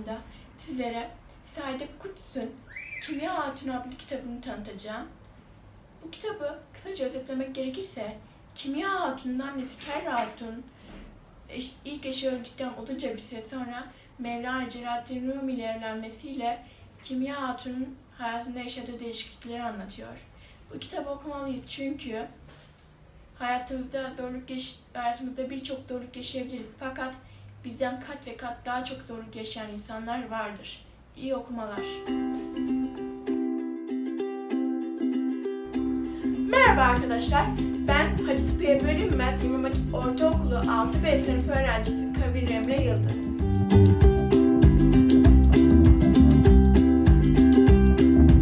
programda sizlere Saadet Kuts'un Kimya Hatun adlı kitabını tanıtacağım. Bu kitabı kısaca özetlemek gerekirse Kimya Hatun'un annesi Ker Hatun ilk eşi öldükten olunca bir süre sonra Mevlana Celalettin Rumi ile evlenmesiyle Kimya Hatun'un hayatında yaşadığı değişiklikleri anlatıyor. Bu kitabı okumalıyız çünkü hayatımızda zorluk yaş hayatımızda birçok zorluk yaşayabiliriz fakat bizden kat ve kat daha çok zorluk yaşayan insanlar vardır. İyi okumalar. Merhaba arkadaşlar. Ben Hacettepe Bölüm Mert İmam Hatip Ortaokulu 6B sınıf öğrencisi Kabir Emre Yıldız.